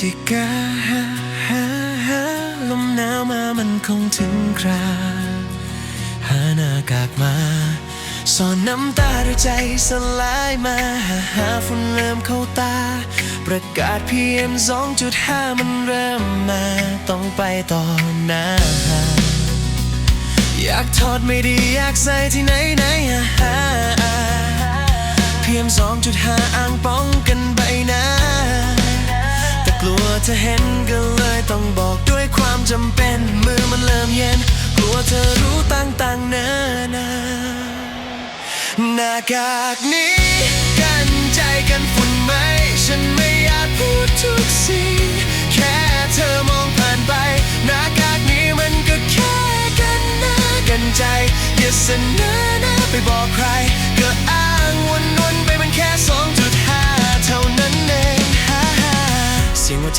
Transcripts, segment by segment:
จิกาฮ่าฮ่าลมหนาวมามันคงถึงครา หาหน้ากากมาซ่อนน้ำตาด้วยใจสลายมาหาฝุ่นเริ่มเข้าตา ประกาศ PM 2.5มันเริ่มมา ต้องไปต่อหน้าอยากถอดไม่ดีอยากใส่ที่ไหนไหนอะเพียม2.5อ้างป้องกันใบหน้า เธอเห็นก็เลยต้องบอกด้วยความจำเป็น มือมันเริ่มเย็นกลัวเธอรู้ต่างๆเนินาหน้ากากนี้ กันใจกันฝุ่นไหม ฉันไม่อยากพูดทุกสิ่ง แค่เธอมองผ่านไป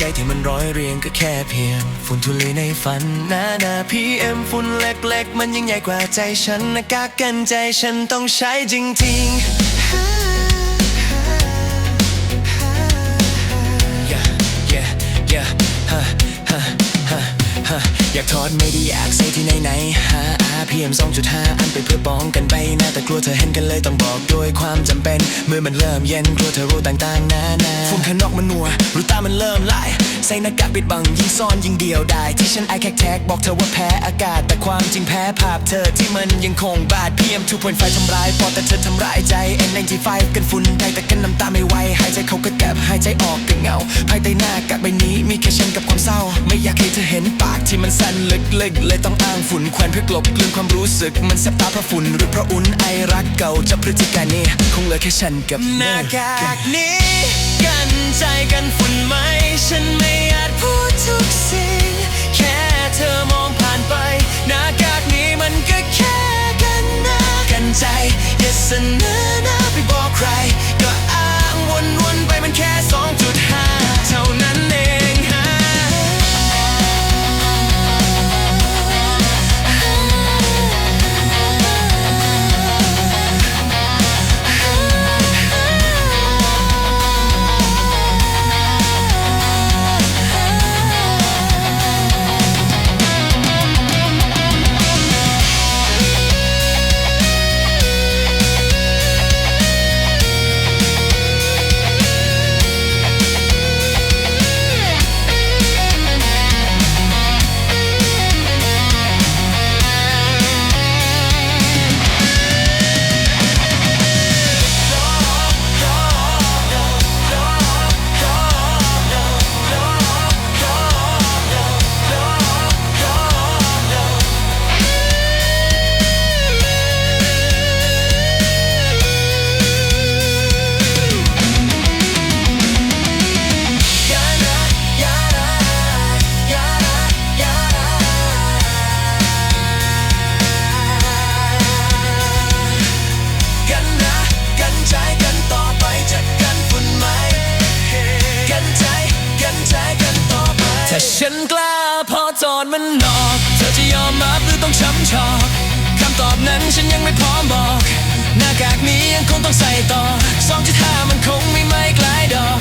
ใจที่มันร้อยเรียงก็แค่เพียง ฝุ่นทุลีในฝันหน้าหน้า PM ฝุ่นเล็กๆ มันยิ่งใหญ่กว่าใจฉันหน้ากากกันใจฉันต้องใช้จริงๆ อยากถอดไม่ได้อยากใส่ที่ไหนไหนฮะ PM 2.5 อันไปเพื่อป้องกันใบหน้าแต่กลัวเธอเห็นกันเลยต้องบอกด้วยความจำเป็น เมื่อมันเริ่มเย็นกลัวเธอรู้ต่างๆนานาฝุ่นข้างนอกมันมัวรู้ตามันเริ่มไลายใส่หน้ากากปิดบังยิ่งซ่อนยิ่งเดียวได้ที่ฉันไอแคกแท็กบอกเธอว่าแพ้อากาศ แต่ความจริงแพ้ภาพเธอที่มันยังคงบาด PM 2.5ทำร้ายปอดแต่เธอทำร้ายใจ N95 กันฝุ่นได้แต่กันน้ำตาไม่ไหวหายใจเขาก็แกบหายใจออกก็เงาภายใต้หน้ากากใบนี้มีแค่ฉันกับความเศร้า ไม่อยากให้เธอเห็น ที่มันสั้นลึกๆเลยต้องอ้างฝุ่นแควนเพื่อกลบกลืนความรู้สึก มันแสบตาเพราะฝุ่นหรือเพราะอุ่นไอรักเก่าจะพฤติการนี้ คงเหลือแค่ฉันกับหน้ากากนี้ มันหลอกเธอจะยอมรับหรือต้องช้ำชอกคำตอบนั้นฉันยังไม่พร้อมบอก หน้ากากนี้ยังคงต้องใส่ต่อสองจุดห้ามันคงไม่ไม่กลายดอก